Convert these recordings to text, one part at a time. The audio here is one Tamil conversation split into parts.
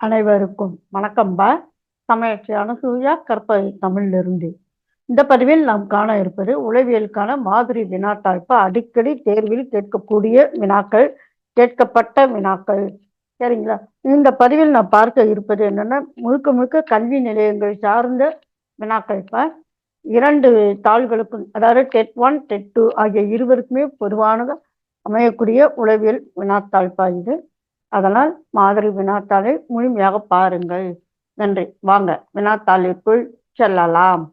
அனைவருக்கும் வணக்கம்பா. சமையல் அனுசூயா கற்பை தமிழிலிருந்து. இந்த பதிவில் நாம் காண இருப்பது உளவியலுக்கான மாதிரி வினாட்டாய்ப்பு அடிக்கடி தேர்வில் கேட்கக்கூடிய வினாக்கள் கேட்கப்பட்ட வினாக்கள். சரிங்களா? இந்த பதிவில் நான் பார்க்க இருப்பது என்னென்னா முழுக்க முழுக்க கல்வி நிலையங்கள் சார்ந்த வினாக்கள் இப்போ இரண்டு தாள்களுக்கும் அதாவது டெட் ஒன் டெட் டூ ஆகிய இருவருக்குமே பொதுவானதாக அமையக்கூடிய உளவியல் வினாத்தாழ்ப்பா இது. அதனால் மாதிரி வினாத்தாளை முழுமையாக பாருங்கள். நன்றி. வாங்க வினாத்தாளிற்குள் செல்லலாம்.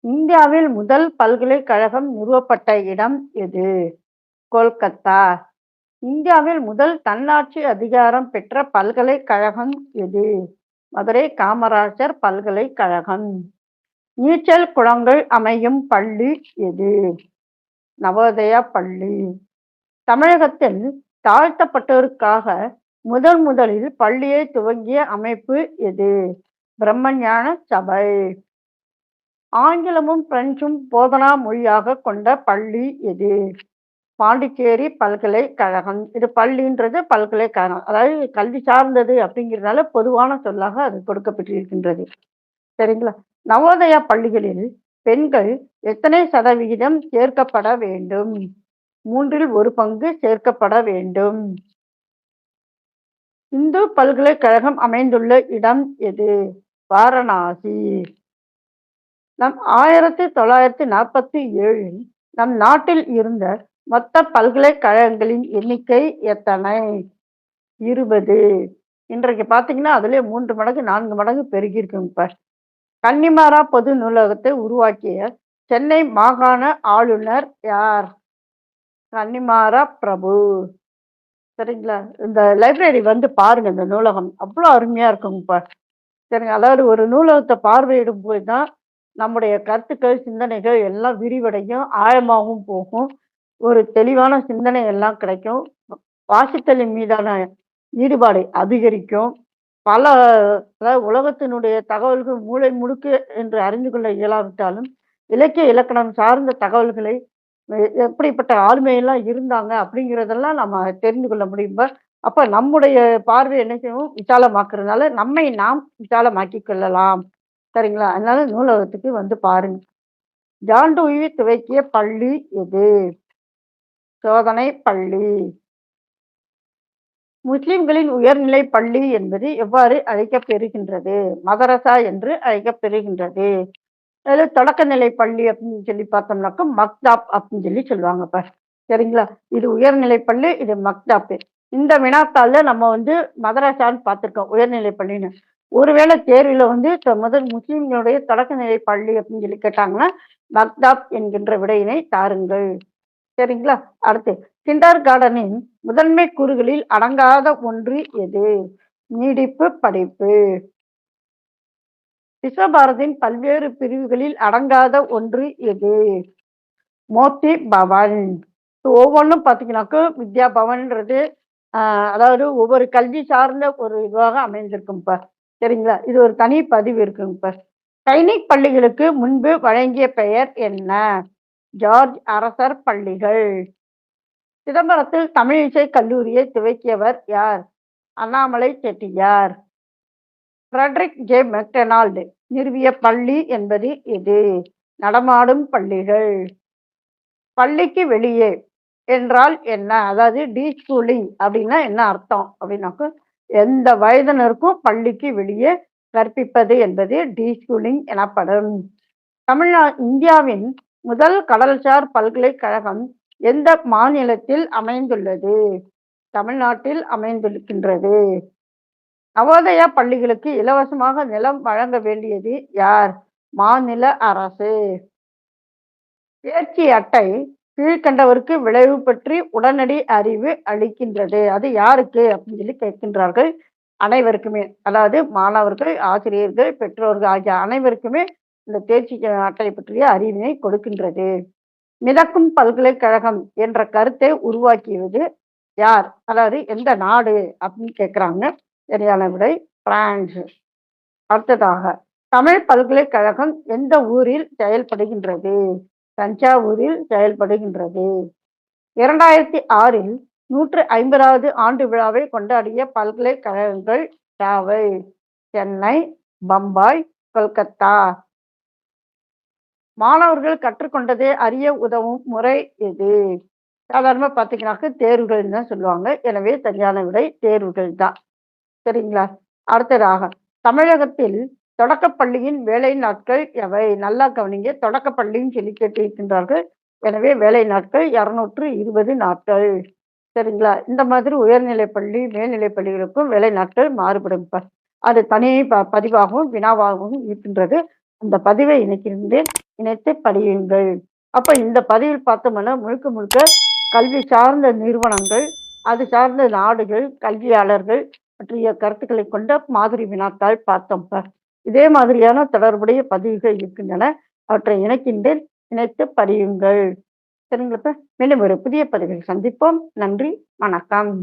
இந்தியாவில் முதல் பல்கலைக்கழகம் நிறுவப்பட்ட இடம் எது? கொல்கத்தா. இந்தியாவில் முதல் தன்னாட்சி அதிகாரம் பெற்ற பல்கலைக்கழகம் எது? மதுரை காமராஜர் பல்கலைக்கழகம். நீச்சல் குளங்கள் அமையும் பள்ளி எது? நவோதயா பள்ளி. தமிழகத்தில் தாழ்த்தப்பட்டோருக்காக முதன் முதலில் பள்ளியை துவங்கிய அமைப்பு எது? பிரம்மஞான சபை. ஆங்கிலமும் பிரெஞ்சும் போதனா மொழியாக கொண்ட பள்ளி எது? பாண்டிச்சேரி பல்கலைக்கழகம். இது பள்ளின்றது பல்கலைக்கழகம். அதாவது கல்வி சார்ந்தது அப்படிங்கிறதுனால பொதுவான சொல்லாக அது கொடுக்கப்பட்டிருக்கின்றது. சரிங்களா? நவோதயா பள்ளிகளில் பெண்கள் எத்தனை சதவிகிதம் சேர்க்கப்பட வேண்டும்? மூன்றில் ஒரு பங்கு சேர்க்கப்பட வேண்டும். இந்து பல்கலைக்கழகம் அமைந்துள்ள இடம் எது? வாரணாசி. நம் ஆயிரத்தி தொள்ளாயிரத்தி நாற்பத்தி ஏழில் நம் நாட்டில் இருந்த மொத்த பல்கலைக்கழகங்களின் எண்ணிக்கை எத்தனை? இருபது. இன்றைக்கு பார்த்தீங்கன்னா அதுலேயே மூன்று மடங்கு நான்கு மடங்கு பெருகியிருக்குங்க கன்னிமாரா பொது நூலகத்தை உருவாக்கிய சென்னை மாகாண ஆளுநர் யார்? கன்னிமாரா பிரபு. சரிங்களா? இந்த லைப்ரரி வந்து பாருங்க இந்த நூலகம். அவ்வளோ அருமையாக இருக்குங்கப்பா சரிங்க அதாவது ஒரு நூலகத்தை பார்வையிடும் போது தான் நம்முடைய கருத்துக்கள் சிந்தனைகள் எல்லாம் விரிவடையும் ஆழமாகவும் போகும். ஒரு தெளிவான சிந்தனை எல்லாம் கிடைக்கும். வாசித்தலின் மீதான ஈடுபாடு அதிகரிக்கும். பல அதாவது உலகத்தினுடைய தகவல்கள் மூளை முடுக்க என்று அறிந்து கொள்ள இயலாவிட்டாலும் இலக்கிய இலக்கணம் சார்ந்த தகவல்களை எப்படிப்பட்ட ஆளுமையெல்லாம் இருந்தாங்க அப்படிங்கிறதெல்லாம் நம்ம தெரிந்து கொள்ள முடியும். அப்ப நம்முடைய பார்வை என்ன செய்வோம் விசாலமாக்குறதுனால நம்மை நாம் விசாலமாக்கி கொள்ளலாம். சரிங்களா? அதனால நூலகத்துக்கு வந்து பாருங்க. ஜான் டூயி துவக்கிய பள்ளி எது? சோதனை பள்ளி. முஸ்லிம்களின் உயர்நிலை பள்ளி என்பது எவ்வாறு அழைக்கப்பெறுகின்றது? மதரசா என்று அழைக்கப்பெறுகின்றது. அதுல தொடக்கநிலை பள்ளி அப்படின்னு சொல்லி பார்த்தோம்னாக்கா மக்தாப் அப்படின்னு சொல்லி சொல்லுவாங்கப்பா சரிங்களா? இது உயர்நிலை பள்ளி இது மக்தாப்பு. இந்த வினாத்தாள்ல நம்ம வந்து மதரசான்னு பார்த்திருக்கோம் உயர்நிலை பள்ளின்னு. ஒருவேளை தேர்வில் வந்து த- முதல் முஸ்லிம்களுடைய தொடக்கநிலை பள்ளி அப்படின்னு சொல்லி கேட்டாங்கன்னா மக்தாப் என்கின்ற விடையினை தாருங்கள். சரிங்களா? அடுத்து கிண்டர் கார்டனின் முதன்மை கூறுகளில் அடங்காத ஒன்று எது? நீடிப்பு படிப்பு. விஸ்வபாரதின் பல்வேறு பிரிவுகளில் அடங்காத ஒன்று எது? மோத்தி பவன். ஒவ்வொன்றும் பார்த்தீங்கன்னாக்கா வித்யா பவன்ன்றது ஆஹ், அதாவது ஒவ்வொரு கல்வி சார்ந்த ஒரு இதுவாக அமைந்திருக்கும் சரிங்களா? இது ஒரு தனி பதிவு இருக்குங்கப்பா சைனிக் பள்ளிகளுக்கு முன்பு வழங்கிய பெயர் என்ன? ஜார்ஜ் அரசர் பள்ளிகள். சிதம்பரத்தில் தமிழ் இசை கல்லூரியை துவக்கியவர் யார்? Annamalai Chettiar. Frederick J. McDonald நிறுவிய பள்ளி என்பது எது? நடமாடும் பள்ளிகள். பள்ளிக்கு வெளியே என்றால் என்ன? அதாவது டி ஸ்கூலிங் அப்படின்னா என்ன அர்த்தம்? அப்படின்னாக்க எந்த வயதினருக்கும் பள்ளிக்கு வெளியே கற்பிப்பது என்பது டி ஸ்கூலிங் எனப்படும். தமிழ்நா இந்தியாவின் முதல் கடல்சார் பல்கலைக்கழகம் எந்த மாநிலத்தில் அமைந்துள்ளது? தமிழ்நாட்டில் அமைந்திருக்கின்றது. நவோதயா பள்ளிகளுக்கு இலவசமாக நிலம் வழங்க வேண்டியது யார்? மாநில அரசு. தேர்ச்சி அட்டை கீழ்கண்டவருக்கு விளைவு பற்றி உடனடி அறிவு அளிக்கின்றது. அது யாருக்கு? அப்படின்னு சொல்லி கேட்கின்றார்கள் அனைவருக்குமே. அதாவது மாணவர்கள் ஆசிரியர்கள் பெற்றோர்கள் ஆகிய அனைவருக்குமே இந்த தேர்ச்சி அட்டை பற்றிய அறிவினை கொடுக்கின்றது. மிதக்கும் பல்கலைக்கழகம் என்ற கருத்தை உருவாக்கியது யார்? அதாவது எந்த நாடு? அப்படின்னு கேட்குறாங்க சரியான விடை பிரான்ஸ் அடுத்ததாக தமிழ் பல்கலைக்கழகம் எந்த ஊரில் செயல்படுகின்றது? தஞ்சாவூரில் செயல்படுகின்றது. இரண்டாயிரத்தி ஆறில் நூற்று ஐம்பதாவது ஆண்டு விழாவை கொண்டாடிய பல்கலைக்கழகங்கள் யாவை? சென்னை பம்பாய் கொல்கத்தா. மாணவர்கள் கற்றுக்கொண்டதே அறிய உதவும் முறை எது? சாதாரணமாக பார்த்தீங்கன்னாக்க தேர்வுகள் தான் சொல்லுவாங்க. எனவே சரியான விடை தேர்வுகள் தான். சரிங்களா? அடுத்ததாக தமிழகத்தில் தொடக்கப்பள்ளியின் வேலை நாட்கள் எவை? நல்லா கவனிங்க. தொடக்கப்பள்ளின்னு சொல்லி கேட்டிருக்கின்றார்கள். எனவே வேலை நாட்கள் இரநூற்று இருபது நாட்கள். சரிங்களா? இந்த மாதிரி உயர்நிலைப்பள்ளி பள்ளி பள்ளிகளுக்கும் வேலை நாட்கள் மாறுபடும். அது தனி ப பதிவாகவும் வினாவாகவும் இருக்கின்றது. அந்த பதிவை இணைக்கின்றேன். இணைத்து படியுங்கள். அப்ப இந்த பதிவில் பார்த்தோம்னா முழுக்க முழுக்க கல்வி சார்ந்த நிறுவனங்கள் அது சார்ந்த நாடுகள் கல்வியாளர்கள் பற்றிய கருத்துக்களை கொண்ட மாதிரி வினாத்தாள் பார்த்தோம் இதே மாதிரியான தொடர்புடைய பதிவுகள் இருக்கின்றன. அவற்றை இணைக்கின்றேன். இணைத்து படியுங்கள். சரிங்களா மீண்டும் ஒரு புதிய பதிவில் சந்திப்போம். நன்றி. வணக்கம்.